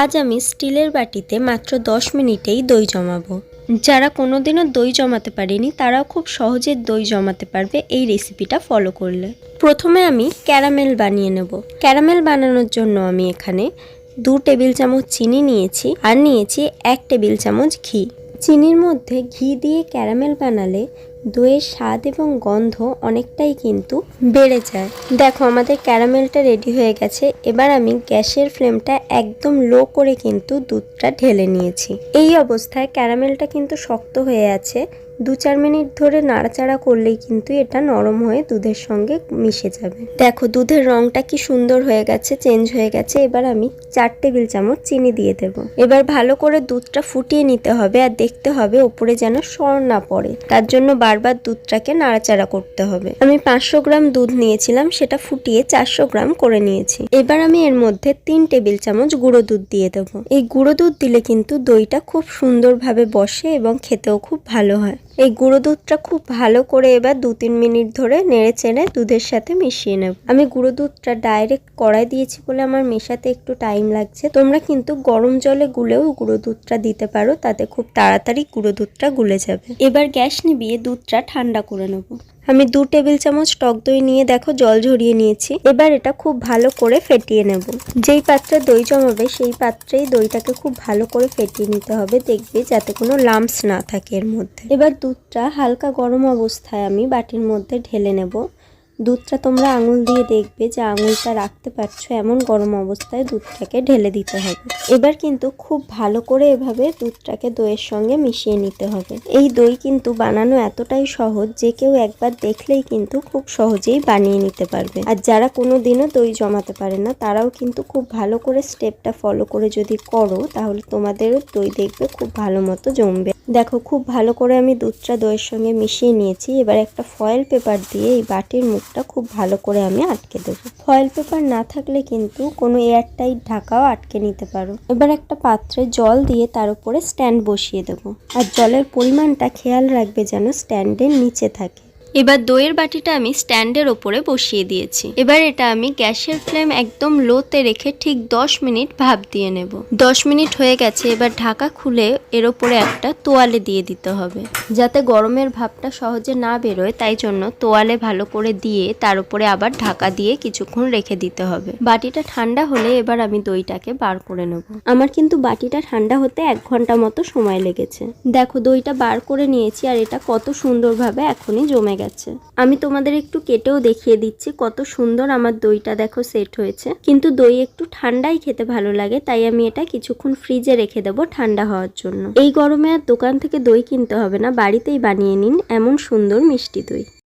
আজ আমি স্টিলের বাটিতে মাত্র দশ মিনিটেই দই জমাবো। যারা কোনোদিনও দই জমাতে পারেনি, তারাও খুব সহজে দই জমাতে পারবে এই রেসিপিটা ফলো করলে। প্রথমে আমি ক্যারামেল বানিয়ে নেব। ক্যারামেল বানানোর জন্য আমি এখানে দু টেবিল চামচ চিনি নিয়েছি আর নিয়েছি এক টেবিল চামচ ঘি। চিনির মধ্যে ঘি দিয়ে ক্যারামেল বানালে দইয়ের স্বাদ এবং গন্ধ অনেকটাই কিন্তু বেড়ে যায়। দেখো, আমাদের ক্যারামেলটা রেডি হয়ে গেছে। এবার আমি গ্যাসের ফ্লেমটা একদম লো করে কিন্তু দুধটা ঢেলে নিয়েছি। এই অবস্থায় ক্যারামেলটা কিন্তু শক্ত হয়ে আছে। দু চার মিনিট ধরে নাড়াচাড়া করলেই কিন্তু এটা নরম হয়ে দুধের সঙ্গে মিশে যাবে। দেখো, দুধের রংটা কি সুন্দর হয়ে গেছে চেঞ্জ হয়ে গেছে। এবার আমি চার টেবিল চামচ চিনি দিয়ে দেব। এবার ভালো করে দুধটা ফুটিয়ে নিতে হবে আর দেখতে হবে ওপরে যেন সর না পড়ে। তার জন্য বারবার দুধটাকে নাড়াচাড়া করতে হবে। আমি পাঁচশো গ্রাম দুধ নিয়েছিলাম, সেটা ফুটিয়ে চারশো গ্রাম করে নিয়েছি। এবার আমি এর মধ্যে তিন টেবিল চামচ গুঁড়ো দুধ দিয়ে দেবো। এই গুঁড়ো দুধ দিলে কিন্তু দইটা খুব সুন্দরভাবে বসে এবং খেতেও খুব ভালো হয়। এই গুঁড়ো দুধটা খুব ভালো করে এবার দু তিন মিনিট ধরে নেড়ে চেড়ে দুধের সাথে মিশিয়ে নেব। আমি গুঁড়ো দুধটা ডাইরেক্ট কড়াই দিয়েছি বলে আমার মেশাতে একটু টাইম লাগছে। তোমরা কিন্তু গরম জলে গুলেও গুঁড়ো দুধটা দিতে পারো, তাতে খুব তাড়াতাড়ি গুঁড়ো দুধটা গুলে যাবে। এবার গ্যাস নিবিয়ে দুধটা ঠান্ডা করে নেব। আমি দু টেবিল চামচ টক দই নিয়ে দেখো জল ঝরিয়ে নিয়েছি। এবার এটা খুব ভালো করে ফেটিয়ে নেব। যেই পাত্রে দই জমাবে, সেই পাত্রেই দইটাকে খুব ভালো করে ফেটিয়ে নিতে হবে। দেখবে যাতে কোনো লাম্পস না থাকে এর মধ্যে। এবার দুধটা হালকা গরম অবস্থায় আমি বাটির মধ্যে ঢেলে নেব। দুধটা তোমরা আঙুল দিয়ে দেখবে যে আঙুলটা রাখতে পারছ এমন গরম অবস্থায় দুধটাকে ঢেলে দিতে হবে। এবার কিন্তু খুব ভালো করে এভাবে দুধটাকে দইয়ের সঙ্গে মিশিয়ে নিতে হবে। এই দই কিন্তু বানানো এতটাই সহজ যে কেউ একবার দেখলেই কিন্তু খুব সহজেই বানিয়ে নিতে পারবে। আর যারা কোনো দিনও দই জমাতে পারে না, তারাও কিন্তু খুব ভালো করে স্টেপটা ফলো করে যদি করো, তাহলে তোমাদেরও দই দেখবে খুব ভালো মতো জমবে। দেখো, খুব ভালো করে আমি দুধটা দইয়ের সঙ্গে মিশিয়ে নিয়েছি। এবার একটা ফয়েল পেপার দিয়ে এই বাটির মুখটা খুব ভালো করে আমি আটকে দেবো। ফয়েল পেপার না থাকলে কিন্তু কোনো এয়ারটাইট ঢাকাও আটকে নিতে পারো। এবার একটা পাত্রে জল দিয়ে তার উপরে স্ট্যান্ড বসিয়ে দেবো। আর জলের পরিমাণটা খেয়াল রাখবে যেন স্ট্যান্ডের নিচে থাকে। এবার দইয়ের বাটিটা আমি স্ট্যান্ডের ওপরে বসিয়ে দিয়েছি। এবার এটা আমি গ্যাসের ফ্লেম একদম লোতে রেখে ঠিক 10 মিনিট ভাপ দিয়ে নেব। 10 মিনিট হয়ে গেছে, এবার ঢাকা খুলে এর ওপরে একটা তোয়ালে দিয়ে দিতে হবে। যাতে গরমের ভাপটা সহজে না বেরোয়, তাই জন্য তোয়ালে ভালো করে দিয়ে তার উপরে আবার ঢাকা দিয়ে কিছুক্ষণ রেখে দিতে হবে। বাটিটা ঠান্ডা হলে এবার আমি দইটাকে বার করে নেব। আমার কিন্তু বাটিটা ঠান্ডা হতে এক ঘণ্টা মতো সময় লেগেছে। দেখো দইটা বার করে নিয়েছি আর এটা কত সুন্দরভাবে এখনই জমে গেছে। আমি তোমাদের একটু কেটেও দেখিয়ে দিচ্ছি কত সুন্দর আমার দইটা দেখো সেট হয়েছে। কিন্তু দই একটু ঠান্ডাই খেতে ভালো লাগে, তাই আমি এটা কিছুক্ষণ ফ্রিজে রেখে দেব ঠান্ডা হওয়ার জন্য। এই গরমে আর দোকান থেকে দই কিনতে হবে না, বাড়িতেই বানিয়ে নিন এমন সুন্দর মিষ্টি দই।